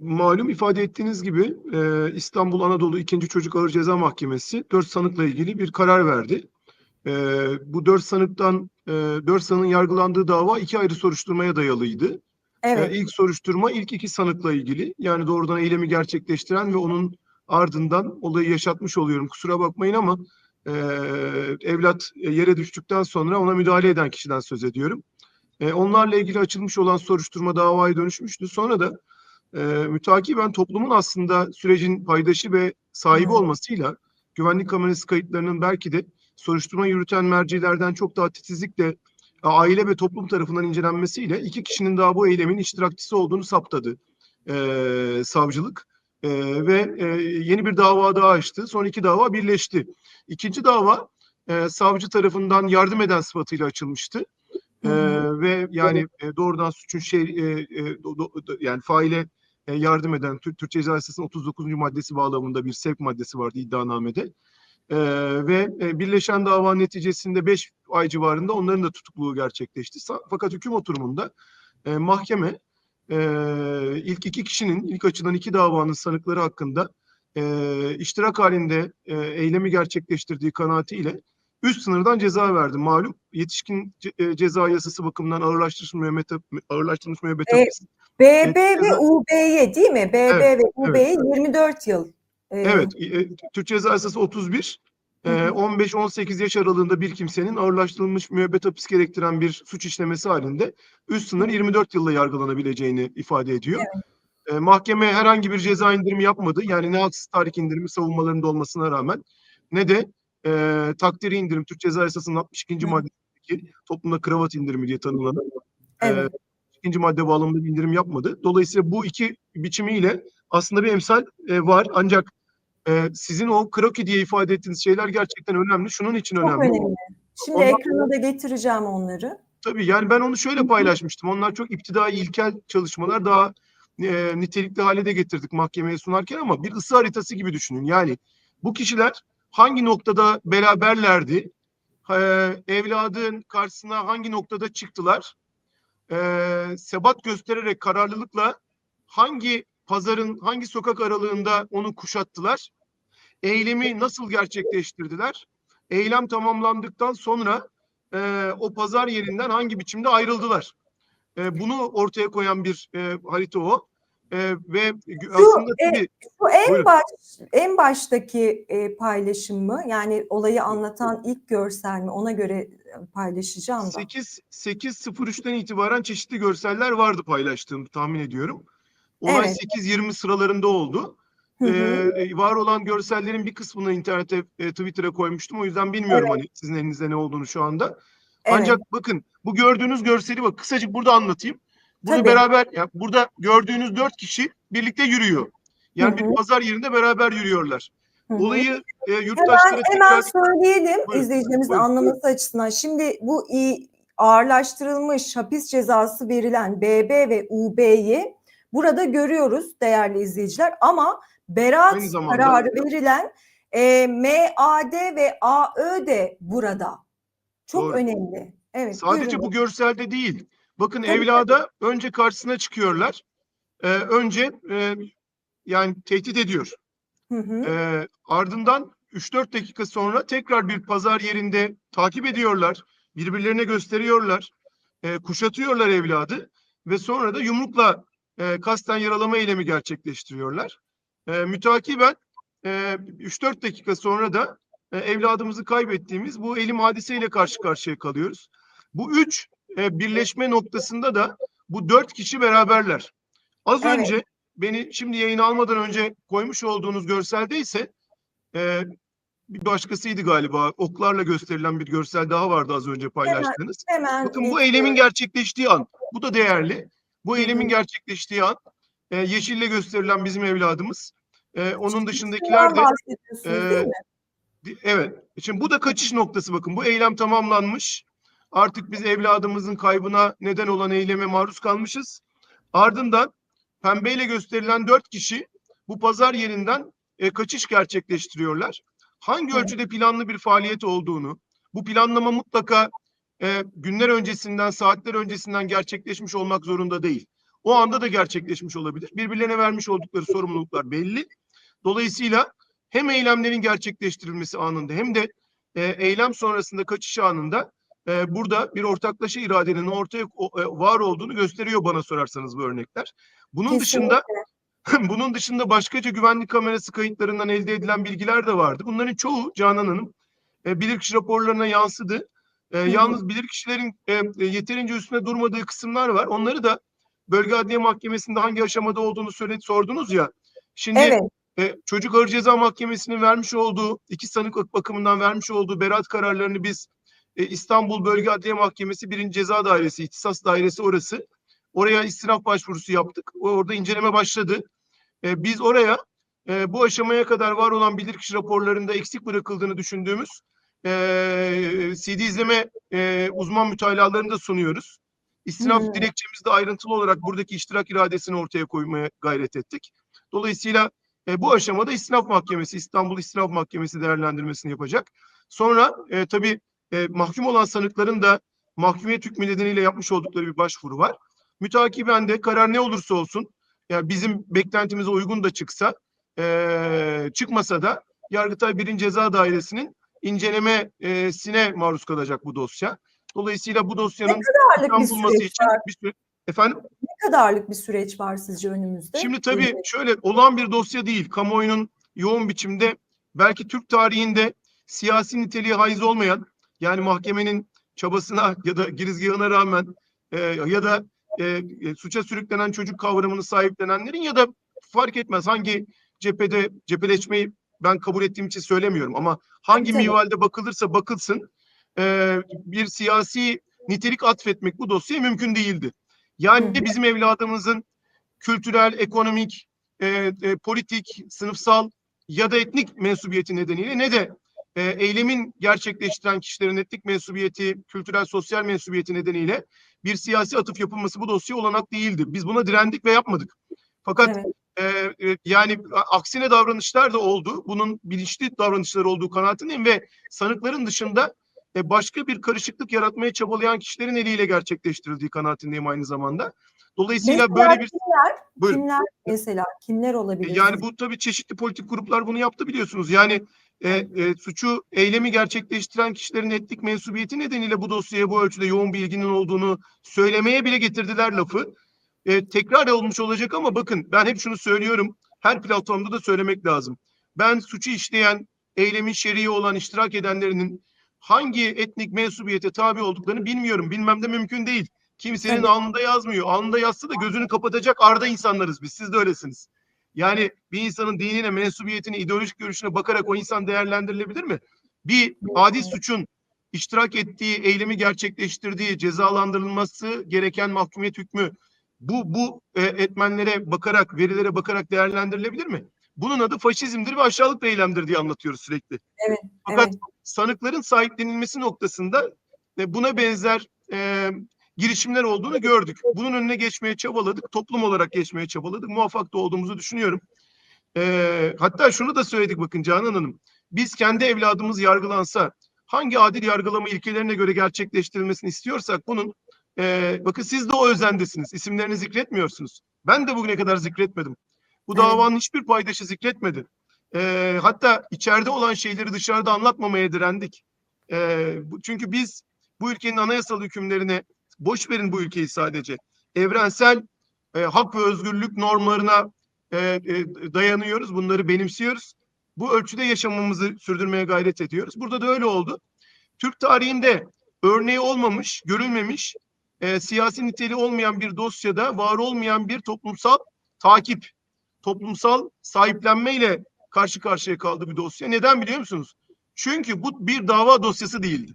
malum ifade ettiğiniz gibi e, İstanbul Anadolu 2. Çocuk Ağır Ceza Mahkemesi 4 sanıkla ilgili bir karar verdi. E, bu 4 sanıktan e, 4 sanığın yargılandığı dava iki ayrı soruşturmaya dayalıydı. Evet. E, ilk soruşturma ilk iki sanıkla ilgili. Yani doğrudan eylemi gerçekleştiren ve onun ardından olayı yaşatmış oluyorum. Kusura bakmayın ama e, evlat yere düştükten sonra ona müdahale eden kişiden söz ediyorum. E, onlarla ilgili açılmış olan soruşturma davaya dönüşmüştü. Sonra da e, mütakiben toplumun aslında sürecin paydaşı ve sahibi olmasıyla güvenlik kamerası kayıtlarının belki de soruşturma yürüten mercilerden çok daha titizlikle aile ve toplum tarafından incelenmesiyle iki kişinin daha bu eylemin iştirakçısı olduğunu saptadı e, savcılık. E, ve e, yeni bir dava daha açtı. Son iki dava birleşti. İkinci dava e, savcı tarafından yardım eden sıfatıyla açılmıştı. Hı. ve yani e, doğrudan suçun şey e, e, do- do- do- yani faile e, yardım eden Türk, Türk Ceza Yasası'nın 39. maddesi bağlamında bir sevk maddesi vardı iddianamede. Ee, ve e, birleşen dava neticesinde 5 ay civarında onların da tutukluğu gerçekleşti. Fakat hüküm oturumunda e, mahkeme e, ilk iki kişinin ilk açılan iki davanın sanıkları hakkında e, iştirak halinde e, eylemi gerçekleştirdiği kanaatiyle üst sınırdan ceza verdi. Malum yetişkin ce- e, ceza yasası bakımından ağırlaştırılmış müebbet ağırlaştırılmış müebbet E, hapis. BB ve UB'ye değil mi? BB Evet, ve UB'ye 24 yıl. Ee, Evet, e, Türk Ceza Yasası 31 Hı hı. e, 15-18 yaş aralığında bir kimsenin ağırlaştırılmış müebbet hapis gerektiren bir suç işlemesi halinde üst sınır 24 yılla yargılanabileceğini ifade ediyor. E, mahkeme herhangi bir ceza indirimi yapmadı. Yani ne haksız tahrik indirimi savunmalarında olmasına rağmen ne de e, takdiri indirim Türk Ceza Yasası'nın 62. Hı. maddesindeki toplumda kravat indirimi diye tanımlanan e, Evet. İkinci madde bağlamında bir indirim yapmadı. Dolayısıyla bu iki biçimiyle aslında bir emsal e, var. Ancak e, sizin o kroki diye ifade ettiğiniz şeyler gerçekten önemli. Şunun için Çok önemli. önemli. Şimdi Ondan- ekrana da getireceğim onları. Tabii yani ben onu şöyle paylaşmıştım. Onlar çok iptidai ilkel çalışmalar daha e, nitelikli hale de getirdik mahkemeye sunarken ama bir ısı haritası gibi düşünün. Yani bu kişiler hangi noktada beraberlerdi? E, evladın karşısına hangi noktada çıktılar? E, sebat göstererek kararlılıkla hangi pazarın hangi sokak aralığında onu kuşattılar? Eylemi nasıl gerçekleştirdiler? Eylem tamamlandıktan sonra e, o pazar yerinden hangi biçimde ayrıldılar? E, bunu ortaya koyan bir e, harita o. E, ve aslında e, tabii Bu en Buyurun. baş en baştaki e, paylaşım mı? Yani olayı anlatan ilk görsel mi? Ona göre e, paylaşacağım da. 8 8.03'ten itibaren çeşitli görseller vardı paylaştığım tahmin ediyorum. Olay Evet. 8.20 sıralarında oldu. Hı hı. Ee, var olan görsellerin bir kısmını internete, e, Twitter'a koymuştum. O yüzden bilmiyorum hani sizin elinizde ne olduğunu şu anda. Evet. Ancak bakın bu gördüğünüz görseli bak kısacık burada anlatayım. Burada Tabii. beraber ya burada gördüğünüz dört kişi birlikte yürüyor. Yani Hı hı. bir pazar yerinde beraber yürüyorlar. Hı hı. Olayı e, yurttaşlara Hemen tekrar söyleyelim Buyurun, izleyicilerimizin buyurun. anlaması açısından. Şimdi bu ağırlaştırılmış hapis cezası verilen BB ve UB'yi burada görüyoruz değerli izleyiciler ama beraat kararı verilen e, MAD ve AÖ de burada. Çok Doğru. önemli. Evet. sadece buyurun. bu görselde değil. Bakın Tabii, evlada önce karşısına çıkıyorlar. Ee, önce e, yani tehdit ediyor. Hı hı. Ee, ardından 3-4 dakika sonra tekrar bir pazar yerinde takip ediyorlar. Birbirlerine gösteriyorlar. Ee, kuşatıyorlar evladı. Ve sonra da yumrukla e, kasten yaralama eylemi gerçekleştiriyorlar. E, mütakiben e, 3-4 dakika sonra da e, evladımızı kaybettiğimiz bu elim hadiseyle karşı karşıya kalıyoruz. Bu üç e, birleşme noktasında da bu dört kişi beraberler. Az Evet. önce beni şimdi yayın almadan önce koymuş olduğunuz görselde ise e, bir başkasıydı galiba. Oklarla gösterilen bir görsel daha vardı az önce paylaştığınız. Hemen Bakın bu geçiyorum. eylemin gerçekleştiği an. Bu da değerli. Bu eylemin gerçekleştiği an. E, yeşille gösterilen bizim evladımız. E, onun dışındakiler de e, Evet. Şimdi bu da kaçış noktası bakın. Bu eylem tamamlanmış. Artık biz evladımızın kaybına neden olan eyleme maruz kalmışız. Ardından pembeyle gösterilen dört kişi bu pazar yerinden e, kaçış gerçekleştiriyorlar. Hangi ölçüde planlı bir faaliyet olduğunu, bu planlama mutlaka e, günler öncesinden, saatler öncesinden gerçekleşmiş olmak zorunda değil. o anda da gerçekleşmiş olabilir. Birbirlerine vermiş oldukları sorumluluklar belli. Dolayısıyla hem eylemlerin gerçekleştirilmesi anında hem de e, eylem sonrasında kaçış anında e, burada bir ortaklaşa iradenin ortaya e, var olduğunu gösteriyor bana sorarsanız bu örnekler. Bunun dışında bunun dışında başkaca güvenlik kamerası kayıtlarından elde edilen bilgiler de vardı. Bunların çoğu Canan Hanım e, bilirkişi raporlarına yansıdı. E, yalnız bilirkişilerin e, e, yeterince üstüne durmadığı kısımlar var. Onları da Bölge Adliye Mahkemesi'nde hangi aşamada olduğunu söyledi, sordunuz ya. Şimdi Evet. e, Çocuk Ağır Ceza Mahkemesi'nin vermiş olduğu, iki sanık bakımından vermiş olduğu beraat kararlarını biz e, İstanbul Bölge Adliye Mahkemesi 1. Ceza Dairesi, İhtisas Dairesi orası. Oraya istinaf başvurusu yaptık. Orada inceleme başladı. E, biz oraya e, bu aşamaya kadar var olan bilirkişi raporlarında eksik bırakıldığını düşündüğümüz e, CD izleme e, uzman mütalalarını da sunuyoruz. İstinaf Hmm. dilekçemizde ayrıntılı olarak buradaki iştirak iradesini ortaya koymaya gayret ettik. Dolayısıyla e, bu aşamada İstinaf Mahkemesi, İstanbul İstinaf Mahkemesi değerlendirmesini yapacak. Sonra e, tabii e, mahkum olan sanıkların da mahkumiyet hükmü nedeniyle yapmış oldukları bir başvuru var. Mütakiben de karar ne olursa olsun, yani bizim beklentimize uygun da çıksa, e, çıkmasa da Yargıtay 1. Ceza Dairesi'nin incelemesine maruz kalacak bu dosya. Dolayısıyla bu dosyanın İslam bulması için var? bir süre... Efendim? Ne kadarlık bir süreç var sizce önümüzde? Şimdi tabii şöyle olan bir dosya değil. Kamuoyunun yoğun biçimde belki Türk tarihinde siyasi niteliği haiz olmayan yani mahkemenin çabasına ya da girizgahına rağmen e, ya da e, e, suça sürüklenen çocuk kavramını sahiplenenlerin ya da fark etmez hangi cephede cepheleşmeyi ben kabul ettiğim için söylemiyorum ama hangi Tabii. minvalde bakılırsa bakılsın e, bir siyasi nitelik atfetmek bu dosyaya mümkün değildi. Yani hı. bizim evladımızın kültürel, ekonomik, e, e, politik, sınıfsal ya da etnik mensubiyeti nedeniyle ne de e, eylemin gerçekleştiren kişilerin etnik mensubiyeti, kültürel, sosyal mensubiyeti nedeniyle bir siyasi atıf yapılması bu dosya olanak değildi. Biz buna direndik ve yapmadık. Fakat Evet. e, e, yani aksine davranışlar da oldu. Bunun bilinçli davranışlar olduğu kanaatindeyim ve sanıkların dışında e, başka bir karışıklık yaratmaya çabalayan kişilerin eliyle gerçekleştirildiği kanaatindeyim aynı zamanda. Dolayısıyla Mesela böyle bir kimler, Buyurun. kimler mesela kimler olabilir? yani bu tabii çeşitli politik gruplar bunu yaptı biliyorsunuz. Yani e, e, suçu, eylemi gerçekleştiren kişilerin etnik mensubiyeti nedeniyle bu dosyaya bu ölçüde yoğun bir ilginin olduğunu söylemeye bile getirdiler lafı. E, tekrar olmuş olacak ama bakın ben hep şunu söylüyorum. Her platformda da söylemek lazım. Ben suçu işleyen, eylemin şer'i olan iştirak edenlerinin hangi etnik mensubiyete tabi olduklarını bilmiyorum. Bilmem de mümkün değil. Kimsenin Tabii. alnında yazmıyor. Alnında yazsa da gözünü kapatacak arda insanlarız biz. Siz de öylesiniz. Yani bir insanın dinine, mensubiyetine, ideolojik görüşüne bakarak o insan değerlendirilebilir mi? Bir adi suçun iştirak ettiği, eylemi gerçekleştirdiği, cezalandırılması gereken mahkumiyet hükmü bu bu e, etmenlere bakarak, verilere bakarak değerlendirilebilir mi? Bunun adı faşizmdir ve aşağılık eylemdir diye anlatıyoruz sürekli. Evet, Fakat evet. sanıkların sahiplenilmesi noktasında e, buna benzer e, girişimler olduğunu gördük. Bunun önüne geçmeye çabaladık. Toplum olarak geçmeye çabaladık. Muvaffak da olduğumuzu düşünüyorum. E, hatta şunu da söyledik bakın Canan Hanım. Biz kendi evladımız yargılansa hangi adil yargılama ilkelerine göre gerçekleştirilmesini istiyorsak bunun e, bakın siz de o özendesiniz. İsimlerini zikretmiyorsunuz. Ben de bugüne kadar zikretmedim. Bu davanın hiçbir paydaşı zikretmedi. E, hatta içeride olan şeyleri dışarıda anlatmamaya direndik. E, çünkü biz bu ülkenin anayasal hükümlerine boş verin bu ülkeyi sadece. Evrensel e, hak ve özgürlük normlarına e, e, dayanıyoruz. Bunları benimsiyoruz. Bu ölçüde yaşamamızı sürdürmeye gayret ediyoruz. Burada da öyle oldu. Türk tarihinde örneği olmamış, görülmemiş, e, siyasi niteliği olmayan bir dosyada var olmayan bir toplumsal takip, toplumsal sahiplenmeyle karşı karşıya kaldı bir dosya. Neden biliyor musunuz? Çünkü bu bir dava dosyası değildi.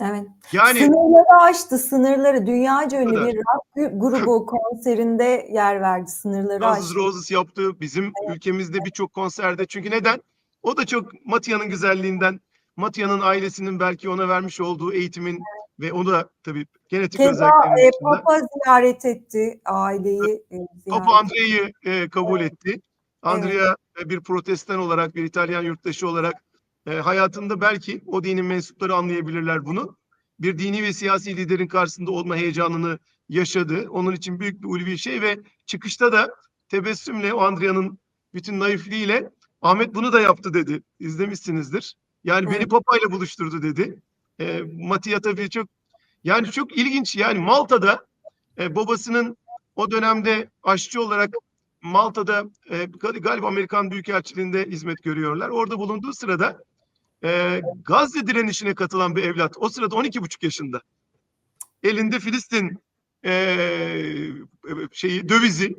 Evet. Yani Sınırları aştı, sınırları. Dünyaca ünlü kadar. bir rock grubu konserinde yer verdi. Sınırları Guns aştı. Roses yaptığı bizim ülkemizde birçok konserde. Çünkü neden? O da çok Matia'nın güzelliğinden, Matia'nın ailesinin belki ona vermiş olduğu eğitimin ve o da tabii genetik Keza özelliklerinin e. Papa ziyaret etti aileyi. e, ziyaret Papa Andrea'yı e, kabul etti. Andrea e, bir protestan olarak, bir İtalyan yurttaşı olarak e, hayatında belki o dinin mensupları anlayabilirler bunu. Bir dini ve siyasi liderin karşısında olma heyecanını yaşadı. Onun için büyük bir ulvi şey ve çıkışta da tebessümle o Andrea'nın bütün naifliğiyle Ahmet bunu da yaptı dedi. İzlemişsinizdir. Yani beni Evet. Papa'yla buluşturdu dedi. E, Mattia tabii çok yani çok ilginç. Yani Malta'da e, babasının o dönemde aşçı olarak Malta'da e, gal- galiba Amerikan Büyükelçiliğinde hizmet görüyorlar. Orada bulunduğu sırada e, Gazze direnişine katılan bir evlat. O sırada 12,5 yaşında. Elinde Filistin e, şeyi dövizi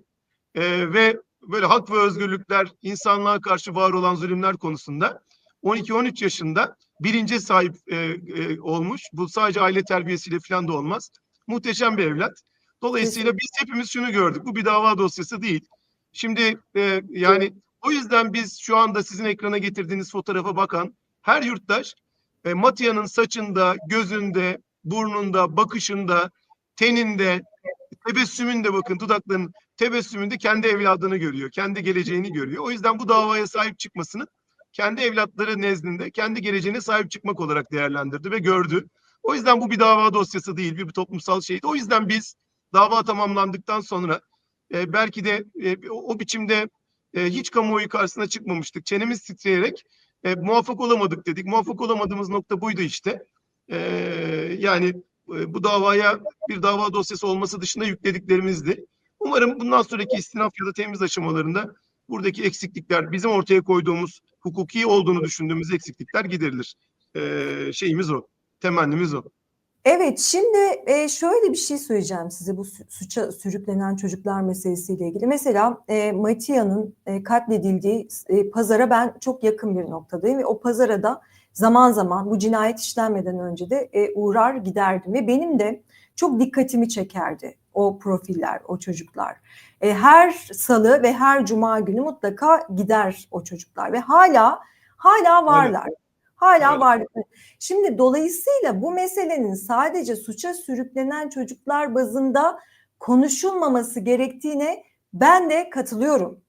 e, ve böyle hak ve özgürlükler, insanlığa karşı var olan zulümler konusunda 12-13 yaşında bilince sahip e, e, olmuş. Bu sadece aile terbiyesiyle falan da olmaz. Muhteşem bir evlat. Dolayısıyla biz hepimiz şunu gördük. Bu bir dava dosyası değil. Şimdi e, yani o yüzden biz şu anda sizin ekrana getirdiğiniz fotoğrafa bakan her yurttaş e, Matia'nın saçında, gözünde, burnunda, bakışında, teninde, tebessümünde bakın dudaklarının tebessümünde kendi evladını görüyor. Kendi geleceğini görüyor. O yüzden bu davaya sahip çıkmasını kendi evlatları nezdinde kendi geleceğine sahip çıkmak olarak değerlendirdi ve gördü. O yüzden bu bir dava dosyası değil, bir toplumsal şeydi. O yüzden biz dava tamamlandıktan sonra e, belki de e, o, o biçimde e, hiç kamuoyu karşısına çıkmamıştık. Çenemiz titreyerek e, muvaffak olamadık dedik. Muvaffak olamadığımız nokta buydu işte. E, yani e, bu davaya bir dava dosyası olması dışında yüklediklerimizdi. Umarım bundan sonraki istinaf ya da temiz aşamalarında buradaki eksiklikler, bizim ortaya koyduğumuz hukuki olduğunu düşündüğümüz eksiklikler giderilir. E, şeyimiz o, temennimiz o. Evet, şimdi e, şöyle bir şey söyleyeceğim size bu su- suça sürüklenen çocuklar meselesiyle ilgili. Mesela e, Matia'nın e, katledildiği e, pazara ben çok yakın bir noktadayım ve o pazara da zaman zaman bu cinayet işlenmeden önce de e, uğrar giderdim ve benim de çok dikkatimi çekerdi o profiller, o çocuklar. E, her salı ve her cuma günü mutlaka gider o çocuklar ve hala hala varlar. Hala Evet. varlar. Şimdi dolayısıyla bu meselenin sadece suça sürüklenen çocuklar bazında konuşulmaması gerektiğine ben de katılıyorum.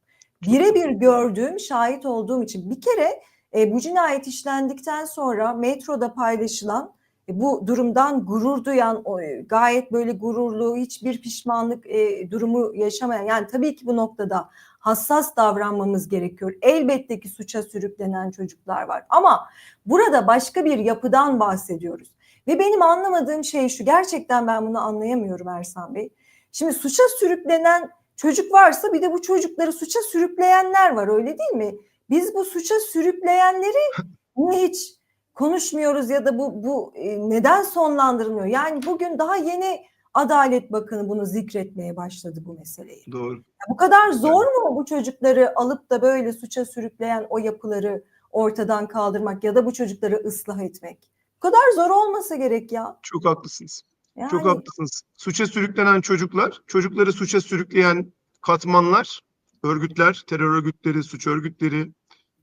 Birebir gördüğüm, şahit olduğum için bir kere e, bu cinayet işlendikten sonra metroda paylaşılan bu durumdan gurur duyan, e, gayet böyle gururlu, hiçbir pişmanlık e, durumu yaşamayan, yani tabii ki bu noktada hassas davranmamız gerekiyor. Elbette ki suça sürüklenen çocuklar var ama burada başka bir yapıdan bahsediyoruz. Ve benim anlamadığım şey şu, gerçekten ben bunu anlayamıyorum Ersan Bey. Şimdi suça sürüklenen çocuk varsa bir de bu çocukları suça sürükleyenler var öyle değil mi? Biz bu suça sürükleyenleri hiç konuşmuyoruz ya da bu bu e, neden sonlandırılmıyor? Yani bugün daha yeni Adalet Bakanı bunu zikretmeye başladı bu meseleyi. Doğru. Ya bu kadar zor mu bu çocukları alıp da böyle suça sürükleyen o yapıları ortadan kaldırmak ya da bu çocukları ıslah etmek? Bu kadar zor olmasa gerek ya. Çok haklısınız. Yani, Çok haklısınız. Suça sürüklenen çocuklar, çocukları suça sürükleyen katmanlar, örgütler, terör örgütleri, suç örgütleri,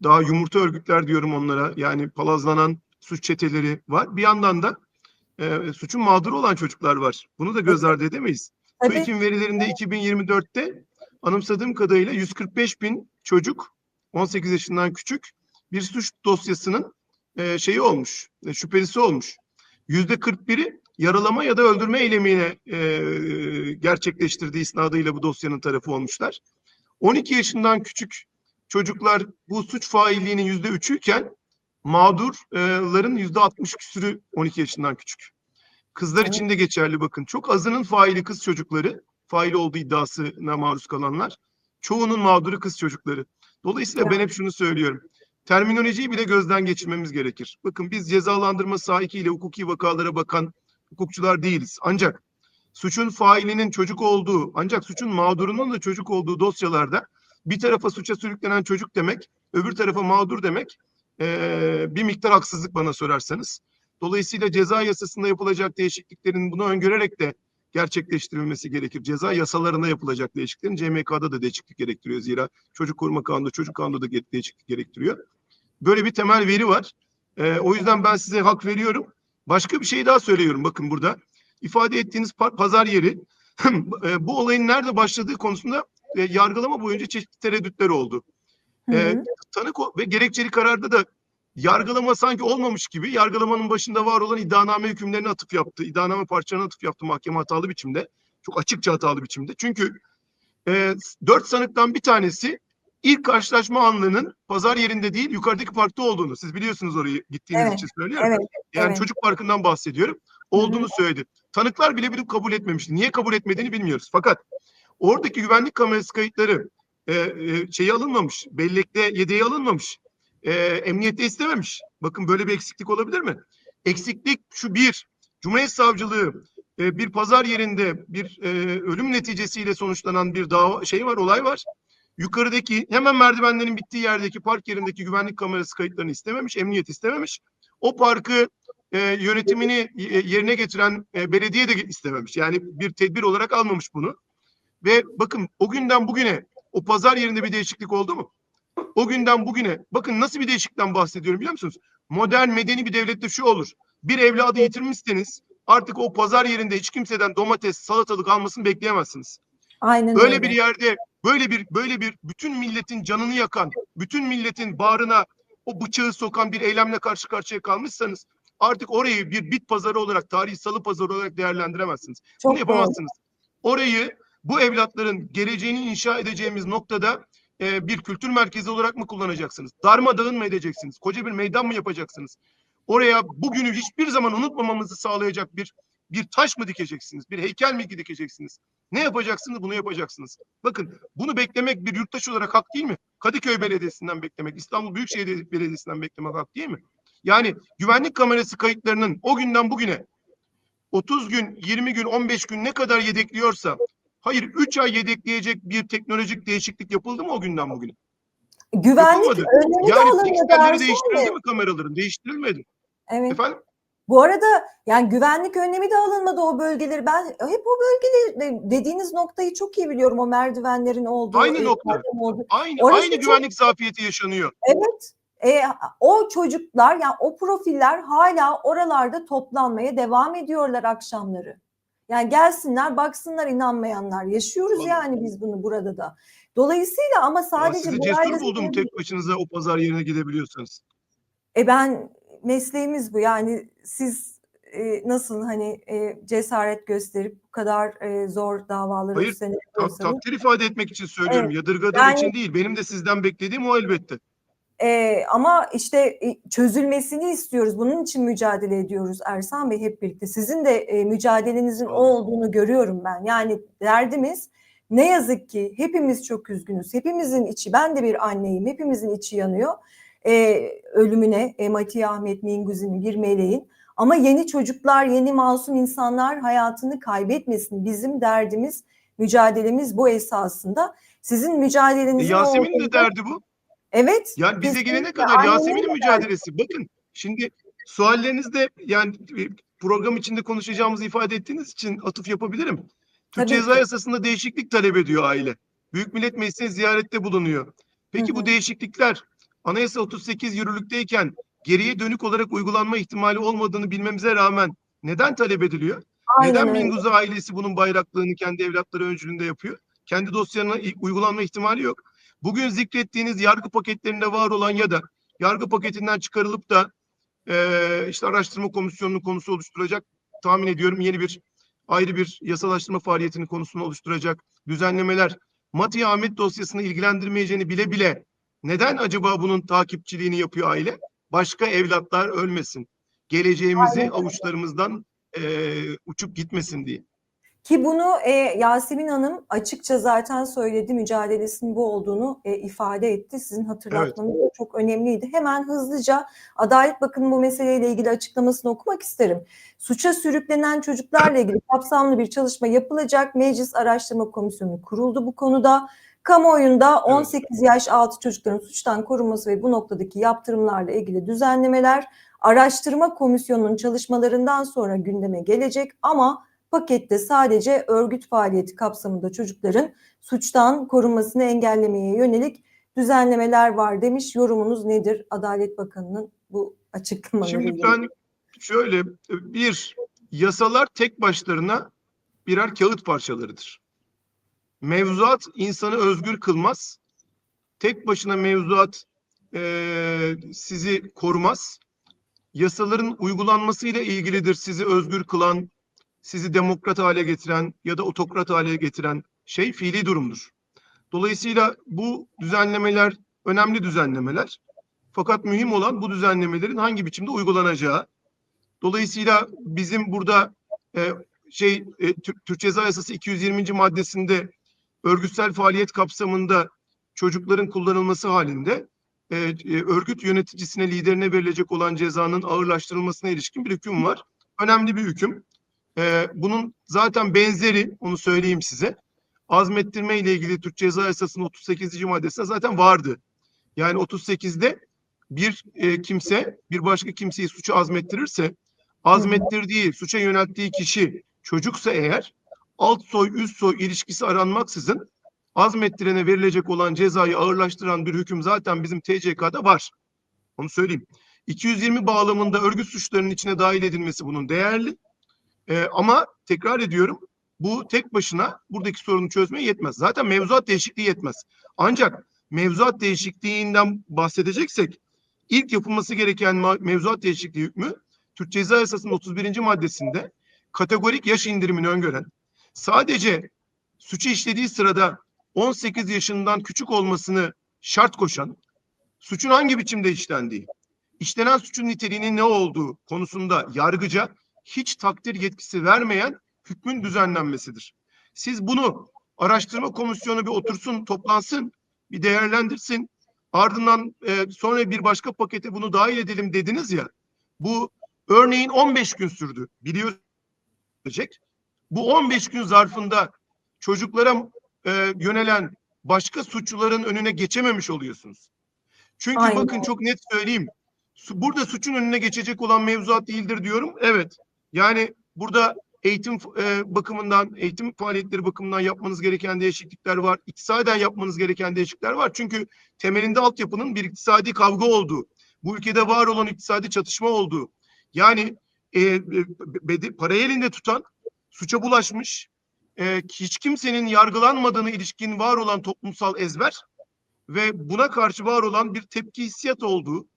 daha yumurta örgütler diyorum onlara. Yani palazlanan suç çeteleri var. Bir yandan da e, suçun mağduru olan çocuklar var. Bunu da göz ardı edemeyiz. tabii, TÜİK'in verilerinde 2024'te anımsadığım kadarıyla 145 bin çocuk 18 yaşından küçük bir suç dosyasının e, şeyi olmuş, e, şüphelisi olmuş. Yüzde 41'i yaralama ya da öldürme eylemine e, gerçekleştirdiği isnadıyla bu dosyanın tarafı olmuşlar. 12 yaşından küçük çocuklar bu suç failliğinin yüzde üçüyken mağdurların yüzde 60 küsürü 12 yaşından küçük. Kızlar Evet. için de geçerli bakın. Çok azının faili kız çocukları, faili olduğu iddiasına maruz kalanlar. Çoğunun mağduru kız çocukları. Dolayısıyla ben hep şunu söylüyorum. Terminolojiyi bile gözden geçirmemiz gerekir. Bakın biz cezalandırma sahikiyle hukuki vakalara bakan hukukçular değiliz. Ancak suçun failinin çocuk olduğu, ancak suçun mağdurunun da çocuk olduğu dosyalarda bir tarafa suça sürüklenen çocuk demek, öbür tarafa mağdur demek eee, bir miktar haksızlık bana sorarsanız. Dolayısıyla ceza yasasında yapılacak değişikliklerin bunu öngörerek de gerçekleştirilmesi gerekir. Ceza yasalarında yapılacak değişikliklerin CMK'da da değişiklik gerektiriyor. Zira çocuk koruma kanunu, çocuk kanunu da değişiklik gerektiriyor. Böyle bir temel veri var. Ee, o yüzden ben size hak veriyorum. Başka bir şey daha söylüyorum bakın burada. İfade ettiğiniz pa- pazar yeri e, bu olayın nerede başladığı konusunda e, yargılama boyunca çeşitli tereddütler oldu. Hı e. Tanık ve gerekçeli kararda da yargılama sanki olmamış gibi yargılamanın başında var olan iddianame hükümlerine atıf yaptı. İddianame parçalarına atıf yaptı mahkeme hatalı biçimde. Çok açıkça hatalı biçimde. Çünkü e, dört sanıktan bir tanesi ilk karşılaşma anlarının pazar yerinde değil yukarıdaki parkta olduğunu. Siz biliyorsunuz orayı gittiğiniz Evet, için söylüyorum. Evet, Yani evet. çocuk parkından bahsediyorum. Olduğunu söyledi. Tanıklar bile bilip kabul etmemişti. Niye kabul etmediğini bilmiyoruz. Fakat oradaki güvenlik kamerası kayıtları e, e, şeyi alınmamış. Bellekte yedeği alınmamış. E, emniyette istememiş. Bakın böyle bir eksiklik olabilir mi? Eksiklik şu bir. Cumhuriyet Savcılığı e, bir pazar yerinde bir e, ölüm neticesiyle sonuçlanan bir dava şey var, olay var. Yukarıdaki hemen merdivenlerin bittiği yerdeki park yerindeki güvenlik kamerası kayıtlarını istememiş, emniyet istememiş. O parkı e, yönetimini e, yerine getiren e, belediye de istememiş. Yani bir tedbir olarak almamış bunu. Ve bakın o günden bugüne o pazar yerinde bir değişiklik oldu mu? O günden bugüne bakın nasıl bir değişiklikten bahsediyorum biliyor musunuz? Modern medeni bir devlette şu olur. Bir evladı yitirmişseniz artık o pazar yerinde hiç kimseden domates, salatalık almasını bekleyemezsiniz. Aynen Öyle öyle. bir yerde böyle bir böyle bir bütün milletin canını yakan, bütün milletin bağrına o bıçağı sokan bir eylemle karşı karşıya kalmışsanız artık orayı bir bit pazarı olarak, tarihi salı pazarı olarak değerlendiremezsiniz. Çok Bunu yapamazsınız. Orayı bu evlatların geleceğini inşa edeceğimiz noktada e, bir kültür merkezi olarak mı kullanacaksınız? Darmadağın mı edeceksiniz? Koca bir meydan mı yapacaksınız? Oraya bugünü hiçbir zaman unutmamamızı sağlayacak bir bir taş mı dikeceksiniz? Bir heykel mi dikeceksiniz? Ne yapacaksınız? Bunu yapacaksınız. Bakın bunu beklemek bir yurttaş olarak hak değil mi? Kadıköy Belediyesi'nden beklemek, İstanbul Büyükşehir Belediyesi'nden beklemek hak değil mi? Yani güvenlik kamerası kayıtlarının o günden bugüne 30 gün, 20 gün, 15 gün ne kadar yedekliyorsa hayır 3 ay yedekleyecek bir teknolojik değişiklik yapıldı mı o günden bugüne? Güvenlik Yapılmadı. önlemi de Yani alınmadı pikselleri Ersan değiştirildi mi kameraların? Değiştirilmedi. Evet. Efendim? Bu arada yani güvenlik önlemi de alınmadı o bölgeleri. Ben hep o bölgeleri dediğiniz noktayı çok iyi biliyorum. O merdivenlerin olduğu. Aynı e, nokta. olduğu. Aynı Orası aynı çok- güvenlik zafiyeti yaşanıyor. Evet. E, o çocuklar yani o profiller hala oralarda toplanmaya devam ediyorlar akşamları. Yani gelsinler baksınlar inanmayanlar. Yaşıyoruz Vallahi. yani biz bunu burada da. Dolayısıyla ama sadece sizi burayla cesur buldum tek başınıza o pazar yerine gidebiliyorsanız. E ben mesleğimiz bu yani siz e, nasıl hani e, cesaret gösterip bu kadar e, zor davaları Hayır. Tak, takdir ifade etmek için söylüyorum. Yadırgadığım Yani- için değil. Benim de sizden beklediğim o elbette. E, ama işte e, çözülmesini istiyoruz. Bunun için mücadele ediyoruz Ersan Bey hep birlikte. Sizin de e, mücadelenizin o olduğunu görüyorum ben. Yani derdimiz ne yazık ki hepimiz çok üzgünüz. Hepimizin içi, ben de bir anneyim. Hepimizin içi yanıyor. E, ölümüne e, Matiye Ahmet Minguzi'nin bir meleğin. Ama yeni çocuklar, yeni masum insanlar hayatını kaybetmesin. Bizim derdimiz, mücadelemiz bu esasında. Sizin E, mücadelenizin o Yasemin'in de derdi bu. Evet. Yani bize gelene kadar Yasemin'in de mücadelesi. Bakın şimdi suallerinizde yani e, program içinde konuşacağımızı ifade ettiğiniz için atıf yapabilirim. Türk Tabii Ceza ki. Yasası'nda değişiklik talep ediyor aile. Büyük Millet Meclisi'ne ziyarette bulunuyor. Peki Hı hı. bu değişiklikler Anayasa 38 yürürlükteyken geriye dönük olarak uygulanma ihtimali olmadığını bilmemize rağmen neden talep ediliyor? Aynen Neden öyle. Minguzi ailesi bunun bayraklığını kendi evlatları öncülüğünde yapıyor? Kendi dosyalarına uygulanma ihtimali yok. Bugün zikrettiğiniz yargı paketlerinde var olan ya da yargı paketinden çıkarılıp da eee, işte araştırma komisyonunun konusu oluşturacak tahmin ediyorum yeni bir ayrı bir yasalaştırma faaliyetinin konusunu oluşturacak düzenlemeler Mati Ahmet dosyasını ilgilendirmeyeceğini bile bile neden acaba bunun takipçiliğini yapıyor aile? Başka evlatlar ölmesin. Geleceğimizi avuçlarımızdan eee, uçup gitmesin diye. Ki bunu e, Yasemin Hanım açıkça zaten söyledi mücadelesinin bu olduğunu e, ifade etti. Sizin hatırlatmanız da çok önemliydi. Hemen hızlıca Adalet Bakanı bu meseleyle ilgili açıklamasını okumak isterim. Suça sürüklenen çocuklarla ilgili kapsamlı bir çalışma yapılacak. Meclis Araştırma Komisyonu kuruldu bu konuda. Kamuoyunda 18 yaş altı çocukların suçtan korunması ve bu noktadaki yaptırımlarla ilgili düzenlemeler araştırma komisyonunun çalışmalarından sonra gündeme gelecek ama pakette sadece örgüt faaliyeti kapsamında çocukların suçtan korunmasını engellemeye yönelik düzenlemeler var demiş. Yorumunuz nedir Adalet Bakanı'nın bu açıklamaları? Şimdi ben şöyle bir yasalar tek başlarına birer kağıt parçalarıdır. Mevzuat insanı özgür kılmaz. Tek başına mevzuat eee, sizi korumaz. Yasaların uygulanmasıyla ilgilidir sizi özgür kılan, sizi demokrat hale getiren ya da otokrat hale getiren şey fiili durumdur. Dolayısıyla bu düzenlemeler önemli düzenlemeler. Fakat mühim olan bu düzenlemelerin hangi biçimde uygulanacağı. Dolayısıyla bizim burada e, şey e, Türk, Ceza Yasası 220. maddesinde örgütsel faaliyet kapsamında çocukların kullanılması halinde e, e, örgüt yöneticisine, liderine verilecek olan cezanın ağırlaştırılmasına ilişkin bir hüküm var. Önemli bir hüküm. E, bunun zaten benzeri, onu söyleyeyim size, azmettirme ile ilgili Türk Ceza Yasası'nın 38. maddesinde zaten vardı. Yani 38'de bir e, kimse bir başka kimseyi suçu azmettirirse azmettirdiği, suça yönelttiği kişi çocuksa eğer alt soy üst soy ilişkisi aranmaksızın azmettirene verilecek olan cezayı ağırlaştıran bir hüküm zaten bizim TCK'da var. Onu söyleyeyim. 220 bağlamında örgüt suçlarının içine dahil edilmesi bunun değerli. Ee, ama tekrar ediyorum bu tek başına buradaki sorunu çözmeye yetmez. Zaten mevzuat değişikliği yetmez. Ancak mevzuat değişikliğinden bahsedeceksek ilk yapılması gereken mevzuat değişikliği hükmü Türk Ceza Yasası'nın 31. maddesinde kategorik yaş indirimini öngören sadece suçu işlediği sırada 18 yaşından küçük olmasını şart koşan, suçun hangi biçimde işlendiği, işlenen suçun niteliğinin ne olduğu konusunda yargıca hiç takdir yetkisi vermeyen hükmün düzenlenmesidir. Siz bunu araştırma komisyonu bir otursun, toplansın, bir değerlendirsin. Ardından e, sonra bir başka pakete bunu dahil edelim dediniz ya. Bu örneğin 15 gün sürdü. Biliyorsunuz. Bu 15 gün zarfında çocuklara e, yönelen başka suçluların önüne geçememiş oluyorsunuz. Çünkü Aynen. bakın çok net söyleyeyim. Burada suçun önüne geçecek olan mevzuat değildir diyorum. Evet. Yani burada eğitim e, bakımından, eğitim faaliyetleri bakımından yapmanız gereken değişiklikler var. İktisaden yapmanız gereken değişiklikler var. Çünkü temelinde altyapının bir iktisadi kavga olduğu, bu ülkede var olan iktisadi çatışma olduğu. Yani e, e, bedi- parayı elinde tutan, suça bulaşmış, e, hiç kimsenin yargılanmadığını ilişkin var olan toplumsal ezber ve buna karşı var olan bir tepki hissiyat olduğu,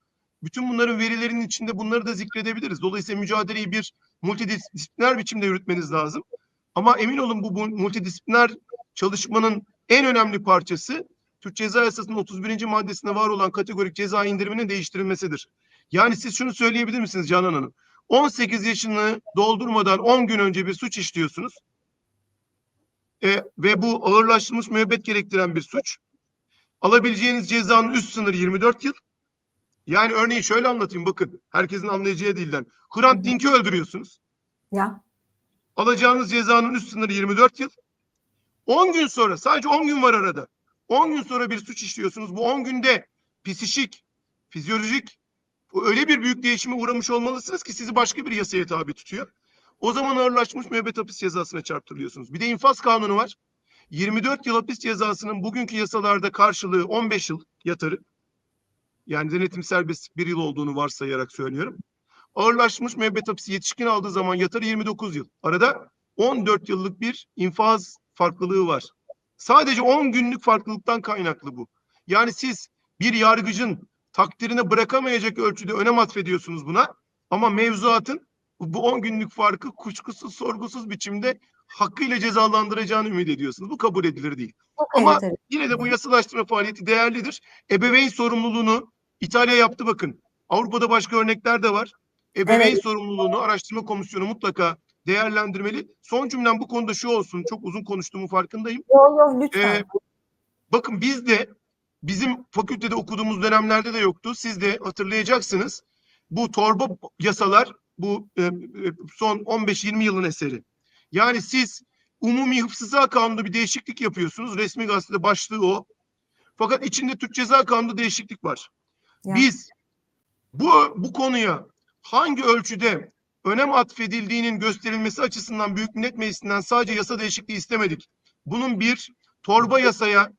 bütün bunların verilerinin içinde bunları da zikredebiliriz. Dolayısıyla mücadeleyi bir multidisipliner biçimde yürütmeniz lazım. Ama emin olun bu, bu multidisipliner çalışmanın en önemli parçası Türk Ceza Yasası'nın 31. maddesinde var olan kategorik ceza indiriminin değiştirilmesidir. Yani siz şunu söyleyebilir misiniz Canan Hanım? 18 yaşını doldurmadan 10 gün önce bir suç işliyorsunuz. E, ve bu ağırlaştırılmış müebbet gerektiren bir suç. Alabileceğiniz cezanın üst sınırı 24 yıl. Yani örneğin şöyle anlatayım bakın. Herkesin anlayacağı dilden. Hrant Dink'i öldürüyorsunuz. Ya Alacağınız cezanın üst sınırı 24 yıl. 10 gün sonra sadece 10 gün var arada. 10 gün sonra bir suç işliyorsunuz. Bu 10 günde psikik, fizyolojik öyle bir büyük değişime uğramış olmalısınız ki sizi başka bir yasaya tabi tutuyor. O zaman ağırlaşmış müebbet hapis cezasına çarptırılıyorsunuz. Bir de infaz kanunu var. 24 yıl hapis cezasının bugünkü yasalarda karşılığı 15 yıl yatarı. Yani denetim serbest bir yıl olduğunu varsayarak söylüyorum. Ağırlaşmış müebbet hapisi yetişkin aldığı zaman yatarı 29 yıl. Arada 14 yıllık bir infaz farklılığı var. Sadece 10 günlük farklılıktan kaynaklı bu. Yani siz bir yargıcın takdirine bırakamayacak ölçüde önem atfediyorsunuz buna. Ama mevzuatın bu 10 günlük farkı kuşkusuz sorgusuz biçimde hakkıyla cezalandıracağını ümit ediyorsunuz. Bu kabul edilir değil. çok Ama enteresan. yine de bu yasalaştırma faaliyeti değerlidir. Ebeveyn sorumluluğunu İtalya yaptı bakın. Avrupa'da başka örnekler de var. Ebeveyn Evet. sorumluluğunu araştırma komisyonu mutlaka değerlendirmeli. Son cümlem bu konuda şu olsun. Çok uzun konuştuğumu farkındayım. Yo, yo, lütfen. Ee, bakın biz de bizim fakültede okuduğumuz dönemlerde de yoktu. Siz de hatırlayacaksınız. Bu torba yasalar bu e, e, son 15-20 yılın eseri. Yani siz umumi hıfzıza kanunu bir değişiklik yapıyorsunuz. Resmi gazetede başlığı o. Fakat içinde Türk Ceza Kanunu değişiklik var. Biz bu bu konuya hangi ölçüde önem atfedildiğinin gösterilmesi açısından Büyük Millet Meclisi'nden sadece yasa değişikliği istemedik. Bunun bir torba yasaya,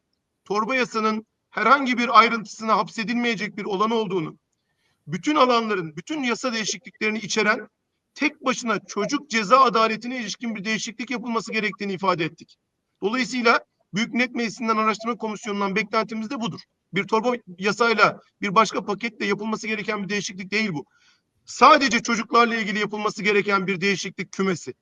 torba yasanın herhangi bir ayrıntısına hapsedilmeyecek bir olan olduğunu, bütün alanların, bütün yasa değişikliklerini içeren tek başına çocuk ceza adaletine ilişkin bir değişiklik yapılması gerektiğini ifade ettik. Dolayısıyla Büyük Millet Meclisi'nden araştırma komisyonundan beklentimiz de budur. Bir torba yasayla bir başka paketle yapılması gereken bir değişiklik değil bu. Sadece çocuklarla ilgili yapılması gereken bir değişiklik kümesi.